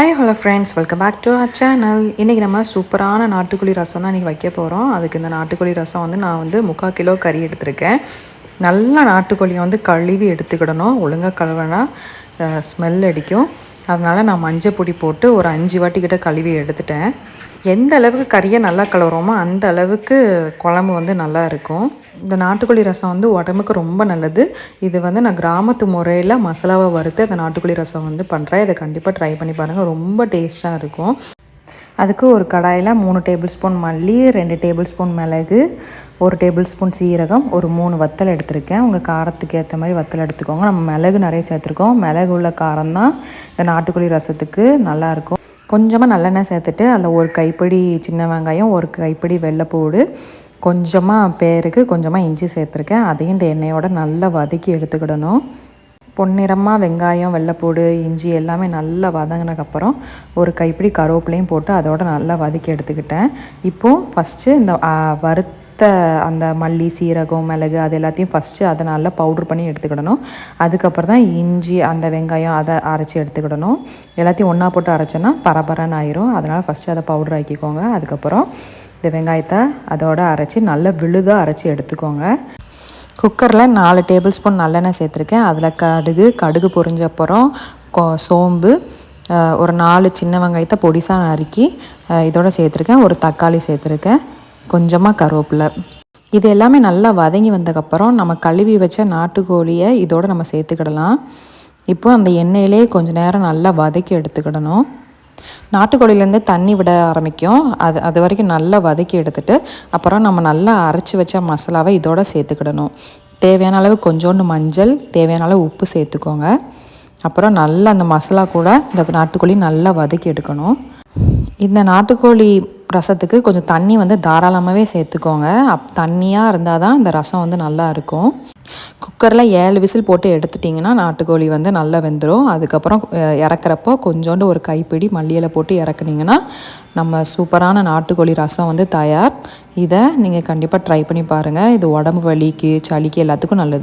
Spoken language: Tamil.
Hi hello friends welcome back to our channel இன்றைக்கி நம்ம சூப்பரான நாட்டுக்கோழி ரசம் தான் இன்றைக்கி வைக்க போகிறோம் அதுக்கு இந்த நாட்டுக்கோழி ரசம் வந்து நான் வந்து முக்கால் கிலோ கறி எடுத்திருக்கேன். நல்லா நாட்டுக்கோழியை வந்து கழுவி எடுத்துக்கிடணும். ஒழுங்காக கழுவினா ஸ்மெல் அடிக்கும். அதனால் நான் மஞ்சள் பொடி போட்டு ஒரு அஞ்சு வாட்டி கிட்ட கழுவி எடுத்துட்டேன். எந்த அளவுக்கு கறியை நல்லா கழுவுறோமோ அந்த அளவுக்கு குழம்பு வந்து நல்லா இருக்கும். இந்த நாட்டுக்கோழி ரசம் வந்து உடம்புக்கு ரொம்ப நல்லது. இது வந்து நான் கிராமத்து முறையில் மசாலாவை வறுத்து அந்த நாட்டுக்கோழி ரசம் வந்து பண்ணுறேன் இதை கண்டிப்பாக ட்ரை பண்ணி பாருங்கள் ரொம்ப டேஸ்ட்டாக இருக்கும். அதுக்கு ஒரு கடாயில் மூணு டேபிள் ஸ்பூன் மல்லி ரெண்டு டேபிள் ஸ்பூன் மிளகு ஒரு டேபிள் ஸ்பூன் சீரகம் ஒரு மூணு வத்தல் எடுத்திருக்கேன். உங்கள் காரத்துக்கு ஏற்ற மாதிரி வத்தல் எடுத்துக்கோங்க. நம்ம மிளகு நிறைய சேர்த்துருக்கோம். மிளகு உள்ள காரம் தான் இந்த நாட்டுக்கோழி ரசத்துக்கு நல்லாயிருக்கும் கொஞ்சமாக நல்லெண்ணெய் சேர்த்துட்டு அதில் ஒரு கைப்பிடி சின்ன வெங்காயம் ஒரு கைப்பிடி வெள்ளைப்பூடு கொஞ்சமாக பேருக்கு கொஞ்சமாக இஞ்சி சேர்த்துருக்கேன். அதையும் இந்த எண்ணெயோடு நல்லா வதக்கி எடுத்துக்கிடணும். பொன்னிறமாக வெங்காயம் வெள்ளைப்பூடு இஞ்சி எல்லாமே நல்லா வதங்கினதுக்கப்புறம் ஒரு கைப்பிடி கருவேப்பிலையும் போட்டு அதோட நல்லா வதக்கி எடுத்துக்கிட்டேன். இப்போது ஃபஸ்ட்டு இந்த வறுத்த அந்த மல்லி சீரகம் மிளகு அது எல்லாத்தையும் ஃபஸ்ட்டு அதை நல்லா பவுட்ரு பண்ணி எடுத்துக்கிடணும். அதுக்கப்புறம் தான் இஞ்சி அந்த வெங்காயம் அதை அரைச்சி எடுத்துக்கிடணும். எல்லாத்தையும் ஒன்றா போட்டு அரைச்சோன்னா பரபரன்னு ஆயிரும். அதனால் ஃபஸ்ட்டு அதை பவுட்ரு ஆக்கிக்கோங்க. அதுக்கப்புறம் இந்த வெங்காயத்தை அதோட அரைச்சி நல்லா விழுதாக அரைச்சி எடுத்துக்கோங்க. குக்கரில் நாலு டேபிள் ஸ்பூன் நல்லெண்ணெய் சேர்த்துருக்கேன். அதில் கடுகு கடுகு பொரிஞ்ச அப்புறம் சோம்பு ஒரு நாலு சின்ன வெங்காயத்தை பொடிசாக நறுக்கி இதோட சேர்த்துருக்கேன். ஒரு தக்காளி சேர்த்துருக்கேன். கொஞ்சமாக கருவேப்பிலை. இது எல்லாமே நல்லா வதங்கி வந்ததுக்கப்புறம் நம்ம கழுவி வச்ச நாட்டுக்கோழியை இதோடு நம்ம சேர்த்துக்கிடலாம். இப்போ அந்த எண்ணெயிலே கொஞ்சம் நேரம் நல்லா வதக்கி எடுத்துக்கிடணும். நாட்டுக்கோழிலேருந்து தண்ணி விட ஆரம்பிக்கும். அது அது வரைக்கும் நல்லா வதக்கி எடுத்துட்டு அப்புறம் நம்ம நல்லா அரைச்சி வச்ச மசாலாவை இதோட சேர்த்துக்கிடணும். தேவையான அளவு கொஞ்சோண்டு மஞ்சள் தேவையான அளவு உப்பு சேர்த்துக்கோங்க. அப்புறம் நல்லா அந்த மசாலா கூட இந்த நாட்டுக்கோழி நல்லா வதக்கி எடுக்கணும். இந்த நாட்டுக்கோழி ரசத்துக்கு கொஞ்சம் தண்ணி வந்து தாராளமாகவே சேர்த்துக்கோங்க. அப் தண்ணியாக இருந்தால் தான் இந்த ரசம் வந்து நல்லா இருக்கும். குக்கரில் ஏழு விசில் போட்டு எடுத்துட்டிங்கன்னா நாட்டுக்கோழி வந்து நல்லா வெந்துடும் அதுக்கப்புறம் இறக்குறப்போ கொஞ்சோண்டு ஒரு கைப்பிடி மல்லியில் போட்டு இறக்குனிங்கன்னா நம்ம சூப்பரான நாட்டுக்கோழி ரசம் வந்து தயார். இதை நீங்கள் கண்டிப்பாக ட்ரை பண்ணி பாருங்கள் இது உடம்பு வலிக்கு சளிக்கு எல்லாத்துக்கும் நல்லது.